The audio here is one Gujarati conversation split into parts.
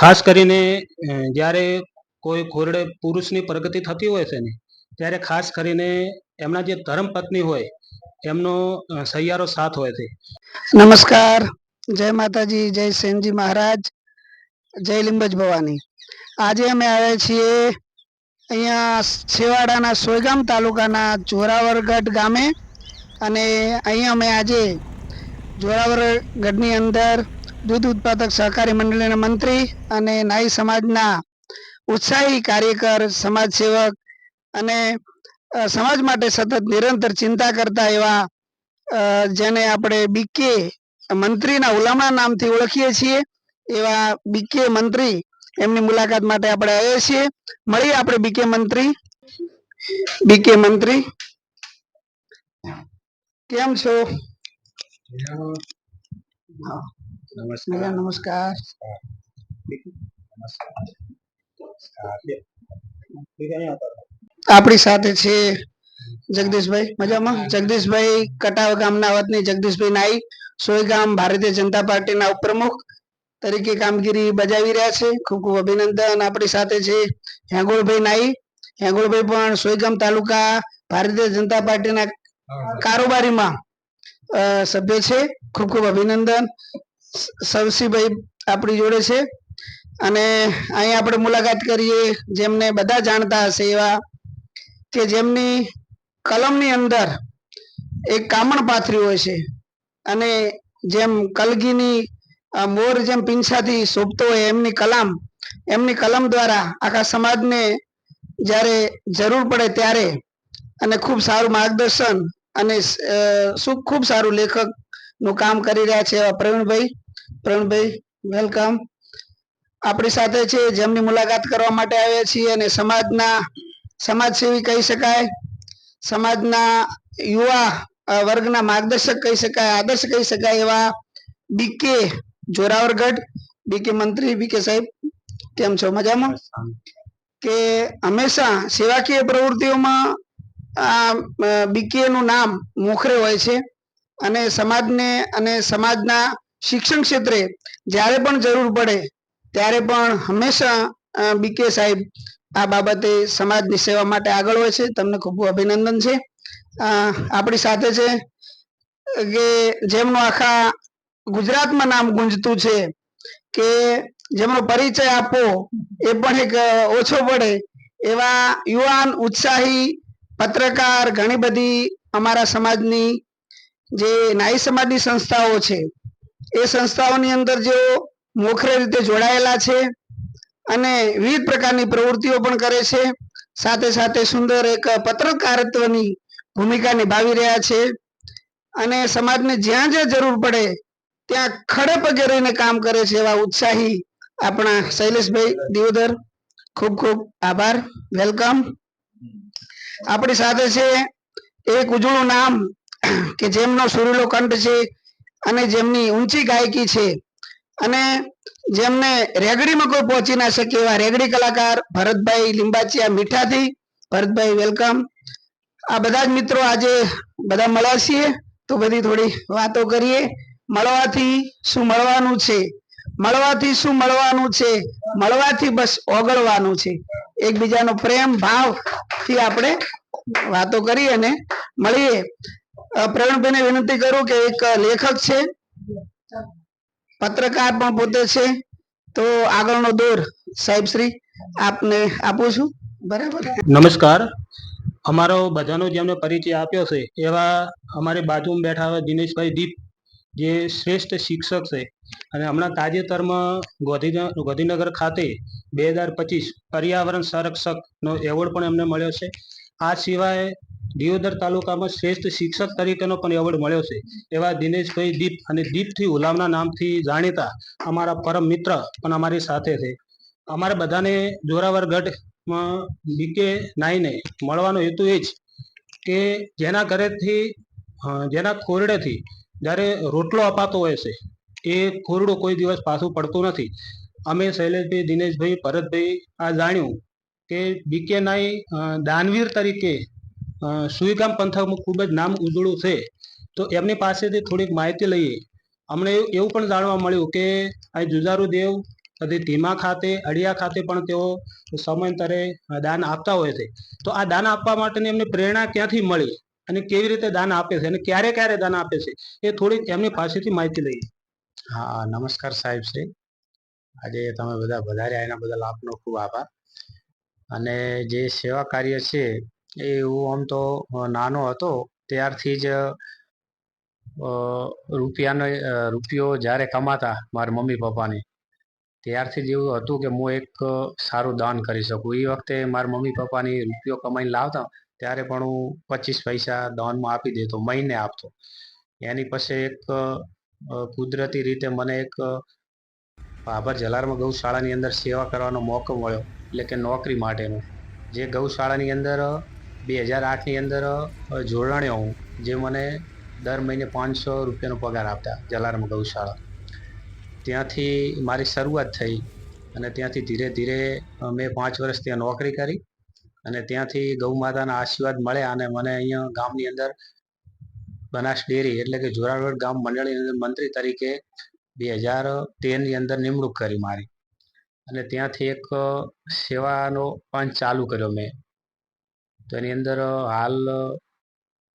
ખાસ કરીને જ્યારે કોઈ ખોરડે પુરુષની પ્રગતિ થતી હોય છે ને, ત્યારે ખાસ કરીને એમના જે ધર્મપત્ની હોય, એમનો સહિયારો સાથ હોય છે. નમસ્કાર. જય માતાજી, જય સેનજી મહારાજ, જય લિંબજ ભવાની. આજે અમે આવ્યા છીએ અહીંયા છેવાડાના સોયગામ તાલુકાના જોરાવરગઢ ગામે અને અહીંયા અમે આજે જોરાવરગઢની અંદર દૂધ ઉત્પાદક સહકારી મંડળીના મંત્રી અને નાઈ સમાજના ઉત્સાહી કાર્યકર સમાજ સેવક અને સમાજ માટે સતત નિરંતર ચિંતા કરતા એવા જેને આપણે બીકે મંત્રીના ઉલામણા નામથી ઓળખીએ છીએ એવા બીકે મંત્રી એમની મુલાકાત માટે આપણે આવ્યા છીએ. મળીએ આપણે બીકે મંત્રી. બીકે મંત્રી. કેમ છો? મજા નમસ્કાર. આપણી સાથે છે જગદીશભાઈ. મજામાં? જગદીશભાઈ કટાવ ગામના વતની જગદીશભાઈ નાઈ સોયગામ ભારતીય જનતા પાર્ટીના ઉપપ્રમુખ તરીકે કામગીરી બજાવી રહ્યા છે. ખૂબ ખૂબ અભિનંદન આપણી સાથે છે હેંગોળભાઈ નાઈ. હેંગોળભાઈ પણ સોયગામ તાલુકા ભારતીય જનતા પાર્ટીના કારોબારીમાં સભ્ય છે. ખૂબ ખૂબ અભિનંદન. સરસીભાઈ આપણી જોડે છે. અને અહીં આપણે મુલાકાત કરીએ જેમને બધા જાણતા હશે એવા કે જેમની કલમની અંદર એક કામણ પાથરી હોય છે. અને જેમ કલગીની મોર જેમ પીંછાથી શોભતો હોય એમની કલમ એમની કલમ દ્વારા આખા સમાજને જ્યારે જરૂર પડે ત્યારે અને ખૂબ સારું માર્ગદર્શન અને ખૂબ સારું લેખકનું કામ કરી રહ્યા છે એવા પ્રવીણભાઈ. પ્રવીણભાઈ વેલકમ આપણી સાથે છે, જેમની મુલાકાત કરવા માટે આવ્યા છીએ અને સમાજના, સમાજસેવી કહી શકાય, સમાજના યુવા વર્ગના માર્ગદર્શક કહી શકાય, આદર્શ કહી શકાય એવા બીકે જોરાવરગઢ બીકે મંત્રી બીકે સાહેબ, કેમ છો? મજામાં? કે હંમેશા સેવાકીય પ્રવૃત્તિઓમાં બીકે નું નામ મોખરે હોય છે અને સમાજને અને સમાજના શિક્ષણ ક્ષેત્રે જ્યારે પણ જરૂર પડે, ત્યારે પણ હંમેશા બીકે સાહેબ આ બાબતે સમાજની સેવા માટે આગળ હોય છે. તમને ખૂબ અભિનંદન છે. આપણી સાથે છે કે જેમનું આખા ગુજરાતમાં નામ ગુંજતું છે કે જેમનો પરિચય આપો, એ પણ એક ઓછો પડે. એવા યુવાન, ઉત્સાહી પત્રકાર ઘણી બધી અમારા સમાજની જે નાઈ સમાજની સંસ્થાઓ છે એ સંસ્થાઓની અંદર જેઓ મોખરે રીતે જોડાયેલા છે અને વિવિધ પ્રકારની પ્રવૃત્તિઓ પણ કરે છે, સાથે સાથે સુંદર એક પત્રકારત્વની ભૂમિકા નિભાવી રહ્યા છે અને સમાજને જ્યાં જ્યાં જરૂર પડે ત્યાં ખડે રહીને કામ કરે છે એવા ઉત્સાહી આપણા શૈલેષભાઈ દિવોદર ખૂબ ખૂબ આભાર. વેલકમ. આપણી સાથે છે એક ઉજળું નામ કે જેમનો સુરીલો કંઠ છે અને જેમની ઊંચી ગાયકી છે. અને જેમને રેગડીમાં કોઈ પહોંચી ના શકે એવા રેગડી કલાકાર ભરતભાઈ લીંબાચિયા મીઠાથી. ભરતભાઈ, વેલકમ. આ બધા જ મિત્રો આજે બધા મળ્યા તો બધી થોડી વાતો કરીએ. મળવાથી શું મળવાનું છે? મળવાથી શું મળવાનું છે? મળવાથી બસ ઓગળવાનું છે. એકબીજાનો પ્રેમ, ભાવથી આપણે વાતો કરીએ અને મળીએ. પ્રવીણભાઈને વિનંતી કરું કે એક લેખક છે. પત્રકાર પણ પોતે છે. તો આગળનો દોર, સાહેબ શ્રી, આપને આપું છું. બરાબર? નમસ્કાર. અમારો બધાનો જેમને પરિચય આપ્યો છે, એવા અમારી બાજુમાં બેઠા હોય દિનેશભાઈ દીપ, જે શ્રેષ્ઠ શિક્ષક છે. અને હમણાં તાજેતરમાં ગોધીન- ગોધીનગર ખાતે બે હજાર પચીસ પર્યાવરણ સંરક્ષકનો એવોર્ડ પણ એમને મળ્યો છે. આ સિવાય દિયોદર તાલુકામાં શ્રેષ્ઠ શિક્ષક તરીકેનો પણ એવોર્ડ મળ્યો છે. એવા દિનેશભાઈ દીપ અને દીપથી હુલામના નામથી જાણીતા અમારા પરમ મિત્ર પણ અમારી સાથે છે. અમારે બધાને જોરાવર ગઢમાં બીકે નાઈને મળવાનો હેતુ એ જ કે જેના ઘરેથી જેના ખોરડેથી જ્યારે રોટલો અપાતો હોય છે, એ ખોરડું કોઈ દિવસ પાછું પડતું નથી. અમે શૈલેષભાઈ, દિનેશભાઈ, ભરતભાઈ આ જાણ્યું કે બીકે નાઈ દાનવીર તરીકે સુઈગામ પંથકમાં ખૂબ જ નામ ઉજળું છે. તો એમની પાસેથી થોડીક માહિતી લઈએ. અમને એવું પણ જાણવા મળ્યું કે અહીં જુજારુ દેવ પછી ધીમા ખાતે, અડિયા ખાતે પણ તેઓ સમયાંતરે દાન આપતા હોય છે. તો આ દાન આપવા માટેની એમને પ્રેરણા ક્યાંથી મળી? અને કેવી રીતે દાન આપે છે? અને ક્યારે ક્યારે દાન આપે છે? એ થોડીક એમની પાસેથી માહિતી લઈએ. હા, નમસ્કાર સાહેબ શ્રી. આજે તમે બધા વધારે એના બદલ આપનો ખૂબ આભાર. અને જે સેવા કાર્ય છે એ હું આમ તો નાનો હતો, ત્યારથી જ રૂપિયાનો રૂપિયો જ્યારે કમાતા મારા મમ્મી પપ્પાને, ત્યારથી જ એવું હતું કે હું એક સારું દાન કરી શકું. એ વખતે મારા મમ્મી પપ્પાની રૂપિયો કમાઈને લાવતા, ત્યારે પણ હું પચીસ પૈસા દાનમાં આપી દેતો, મહિને આપતો. એની પછી એક કુદરતી રીતે મને એક ભાભર જલારમાં ગૌશાળાની અંદર સેવા કરવાનો મોકો મળ્યો, એટલે કે નોકરી માટેનો. જે ગૌશાળાની અંદર બે હજાર આઠની અંદર જોડાણ્યો હું, જે મને દર મહિને પાંચસો રૂપિયાનો પગાર આપતા, જલારામ ગૌશાળા. ત્યાંથી મારી શરૂઆત થઈ અને ત્યાંથી ધીરે ધીરે મેં પાંચ વર્ષ ત્યાં નોકરી કરી અને ત્યાંથી ગૌ માતાના આશીર્વાદ મળ્યા અને મને અહીંયા ગામની અંદર બનાસ ડેરી એટલે કે જોરાવડ ગામ મંડળની અંદર મંત્રી તરીકે બે હજાર તેરની અંદર નિમણૂક કરી મારી. અને ત્યાંથી એક સેવાનો પંચ ચાલુ કર્યો મેં. તો એની અંદર હાલ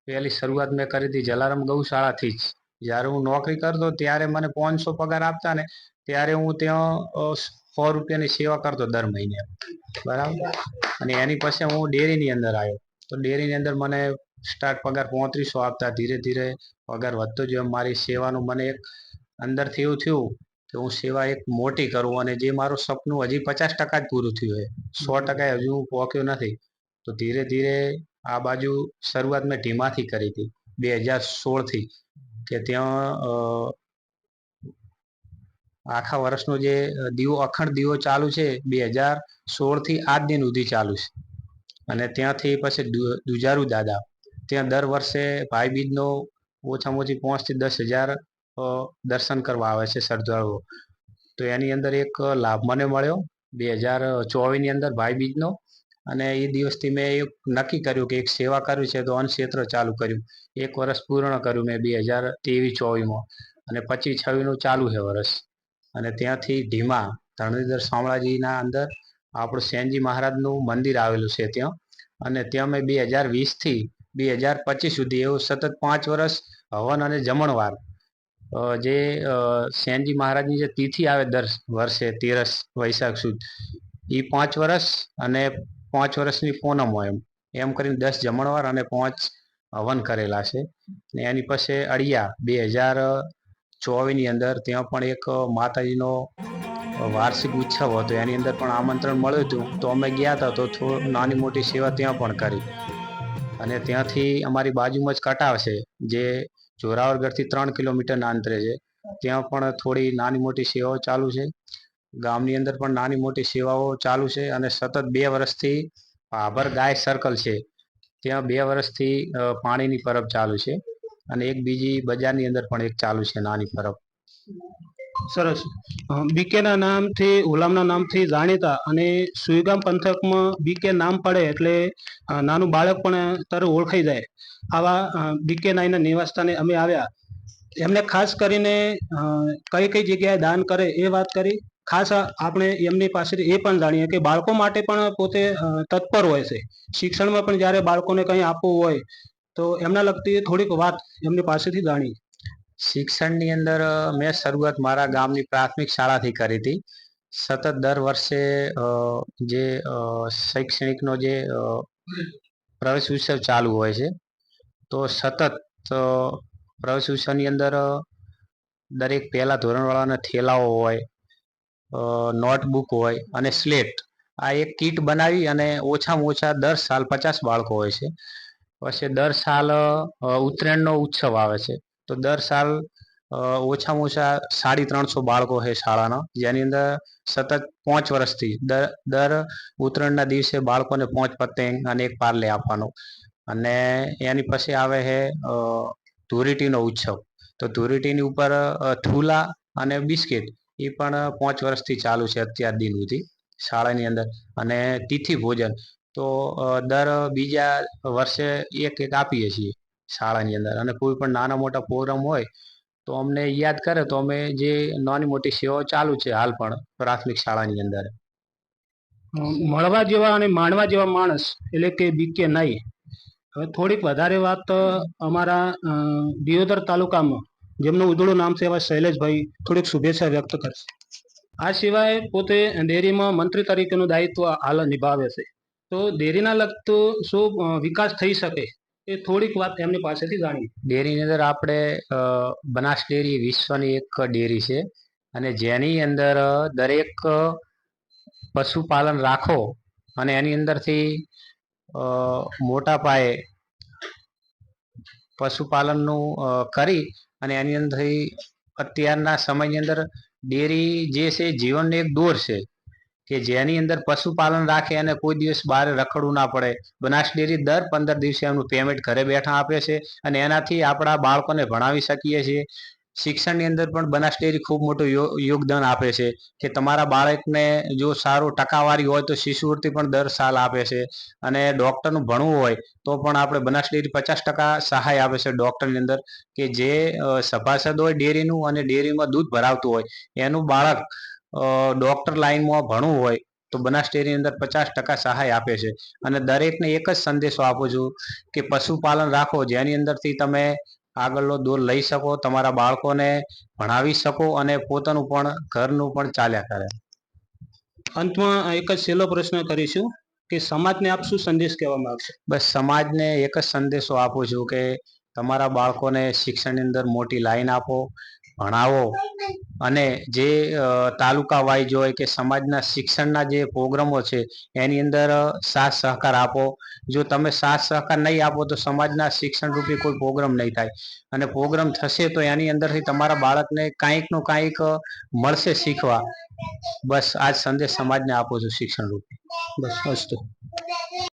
પહેલી શરૂઆત મેં કરી હતી જલારામ ગૌશાળાથી જ. જ્યારે હું નોકરી કરતો ત્યારે મને પાંચસો પગાર આપતા ને ત્યારે હું ત્યાં સો રૂપિયાની સેવા કરતો દર મહિને. બરાબર? અને એની પછી હું ડેરીની અંદર આવ્યો. તો ડેરીની અંદર મને સ્ટાર્ટ પગાર પોત્રીસો આપતા. ધીરે ધીરે પગાર વધતો ગયો. મારી સેવાનું મને એક અંદરથી એવું થયું કે હું સેવા એક મોટી કરું અને જે મારું સપનું હજી પચાસ ટકા જ પૂરું થયું છે સો ટકા હજુ હું પહોંચ્યો નથી. તો ધીરે ધીરે આ બાજુ શરૂઆત મેં ઢીમાથી કરી હતી, બે હજાર સોળથી કે ત્યાં આખા વર્ષનો જે દીવો, અખંડ દીવો ચાલુ છે બે હજાર સોળથી આજ દિન સુધી ચાલુ છે. અને ત્યાંથી પછી દુજારુ દાદા, ત્યાં દર વર્ષે ભાઈબીજનો ઓછામાં ઓછી પાંચથી દસ હજાર દર્શન કરવા આવે છે શ્રદ્ધાળુઓ. તો એની અંદર એક લાભ મને મળ્યો, બે હજાર ચોવીસની અંદર ભાઈ બીજનો અને એ દિવસથી મેં એક નક્કી કર્યું કે એક સેવા કરવી છે તો અન્ન ક્ષેત્ર ચાલુ કર્યું. એક વર્ષ પૂર્ણ કર્યું મેં બે હજાર ત્રેવીસ ચોવીસમાં. અને પચીસ છવ્વીસનું ચાલુ છે વર્ષ. અને ત્યાંથી ધીમા ધરણીધર શામળાજીના અંદર આપણું સેનજી મહારાજનું મંદિર આવેલું છે ત્યાં. અને ત્યાં મેં બે હજાર વીસથી બે હજાર પચીસ સુધી એવું સતત પાંચ વર્ષ હવન અને જમણવાર જે સેનજી મહારાજની જે તિથિ આવે દર વર્ષે તેરસ વૈશાખ સુદ એ પાંચ વર્ષ અને પાંચ વર્ષની પૂનમ હોય એમ. એમ કરીને દસ જમણવાર અને પાંચ હવન કરેલા છે. ને એની પાસે અડિયા બે હજાર ચોવીસની અંદર ત્યાં પણ એક માતાજીનો વાર્ષિક ઉત્સવ હતો. એની અંદર પણ આમંત્રણ મળ્યું હતું. તો અમે ગયા હતા તો થોડી નાની મોટી સેવા ત્યાં પણ કરી. અને ત્યાંથી અમારી બાજુમાં જ કટાવ છે, જે જોરાવરગઢથી ત્રણ કિલોમીટરના અંતરે છે. ત્યાં પણ થોડી નાની મોટી સેવાઓ ચાલુ છે. ગામની અંદર પણ નાની મોટી સેવાઓ ચાલુ છે અને સતત બે વર્ષથી ભાભર ગાય સર્કલ છે. ત્યાં બે વર્ષથી પાણીની પરબ ચાલુ છે અને એક બીજી બજારની અંદર પણ એક ચાલુ છે નાની પરબ. સરસ. બીકેના નામથી હુલામના નામથી જાણીતા અને સુઈગામ પંથકમાં બીકે નામ પડે એટલે નાનું બાળક પણ તરત ઓળખાઈ જાય. આવા બીકે નાઈના નિવાસસ્થાને અમે આવ્યા. એમને ખાસ કરીને કઈ કઈ જગ્યાએ દાન કરે એ વાત કરી? ખાસ આપણે એમની પાસેથી એ પણ જાણીએ કે બાળકો માટે પણ પોતે તત્પર હોય છે. શિક્ષણમાં પણ જ્યારે બાળકોને કંઈ આપવું હોય, તો એમના લગતી થોડીક વાત એમની પાસેથી જાણી શિક્ષણની અંદર મેં શરૂઆત મારા ગામની પ્રાથમિક શાળાથી કરી હતી. સતત દર વર્ષે જે શૈક્ષણિકનો જે પ્રવેશ ઉત્સવ ચાલુ હોય છે, તો સતત પ્રવેશ ઉત્સવની અંદર દરેક પહેલા ધોરણવાળાના થેલાઓ હોય નોટબુક હોય અને સ્લેટ. આ એક કીટ બનાવી અને ઓછામાં ઓછા દર સાલ પચાસ બાળકો હોય છે. પછી દર સાલ ઉત્તરાયણનો ઉત્સવ આવે છે. તો દર સાલ ઓછામાં ઓછા સાડી ત્રણસો બાળકો છે શાળાના. જેની અંદર સતત પાંચ વર્ષથી દર દર ઉત્તરાયણના દિવસે બાળકોને પાંચ પતંગ અને એક પાર્લે આપવાનો. અને એની પછી આવે છે ધૂળેટીનો ઉત્સવ. તો ધૂળેટીની ઉપર થૂલા અને બિસ્કિટ. એ પણ પાંચ વર્ષથી ચાલુ છે અત્યાર દિન સુધી શાળાની અંદર. અને તિથિ ભોજન, તો દર બીજા વર્ષે એક એક આપીએ છીએ શાળાની અંદર. અને કોઈ પણ નાના મોટા પ્રોગ્રામ હોય, તો અમને યાદ કરે તો અમે જે નાની મોટી સેવાઓ ચાલુ છે હાલ પણ પ્રાથમિક શાળાની અંદર. મળવા જેવા અને માણવા જેવા માણસ એટલે કે બીકે નહીં. હવે થોડીક વધારે વાત અમારા દિયોદર તાલુકામાં જેમનું ઉધળું નામ છે એવા શૈલેષભાઈ થોડીક શુભેચ્છા વ્યક્ત કરશે. આ સિવાય પોતે ડેરીમાં મંત્રી તરીકેનું દાયિત્વ હાલ નિભાવે છે. તો ડેરીના લગતો શું વિકાસ થઈ શકે એ થોડીક વાત એમની પાસેથી જાણી ડેરીની અંદર આપણે બનાસ ડેરી વિશ્વની એક ડેરી છે. અને જેની અંદર દરેક પશુપાલન રાખો અને એની અંદરથી મોટા પાયે પશુપાલનનું કરી અને એની અંદરથી અત્યારના સમયની અંદર ડેરી જે છે, જીવનનો એક દોર છે કે જેની અંદર પશુપાલન રાખે અને કોઈ દિવસ બહાર રખડવું ના પડે. બનાસ ડેરી દર પંદર દિવસે એમનું પેમેન્ટ ઘરે બેઠા આપે છે અને એનાથી આપણા બાળકોને ભણાવી શકીએ છીએ. શિક્ષણની અંદર પણ બનાસ ડેરી ખૂબ મોટું યોગદાન આપે છે કે તમારા બાળકને જો સારું ટકાવારી હોય તો શિષ્યવૃત્તિ પણ દર સાલ આપે છે અને ડૉક્ટરનું ભણવું હોય તો પણ આપણે બનાસ ડેરી પચાસ ટકા સહાય આપે છે ડૉક્ટરની અંદર કે જે સભાસદ હોય ડેરીનું અને ડેરીમાં દૂધ ભરાવતું હોય. એનું બાળક ડૉક્ટર લાઈનમાં ભણવું હોય તો બનાસ ડેરીની અંદર પચાસ ટકા સહાય આપે છે. અને દરેકને એક જ સંદેશો આપું છું કે પશુપાલન રાખો જેની અંદરથી તમે આગળનો દોર લઈ શકો તમારા બાળકોને ભણાવી શકો અને પોતાનું પણ ઘરનું પણ ચાલ્યા કરે. અંતમાં એક જ છેલ્લો પ્રશ્ન કરીશું કે સમાજને આપ શું સંદેશ કહેવા માંગશો? બસ સમાજને એક જ સંદેશો આપું છું કે તમારા બાળકોને શિક્ષણની અંદર મોટી લાઈન આપો ભણાવો. અને જે તાલુકા વાઇઝ હોય કે સમાજના શિક્ષણના જે પ્રોગ્રામો છે એની અંદર સાથ સહકાર આપો. જો તમે સાથ સહકાર નહીં આપો તો સમાજના શિક્ષણ રૂપી કોઈ પ્રોગ્રામ નહીં થાય. અને પ્રોગ્રામ થશે તો એની અંદરથી તમારા બાળકને કાંઈકનું કાંઈક મળશે શીખવા. બસ આજ સંદેશ સમાજને આપો છો શિક્ષણ રૂપી બસ અસ્તુ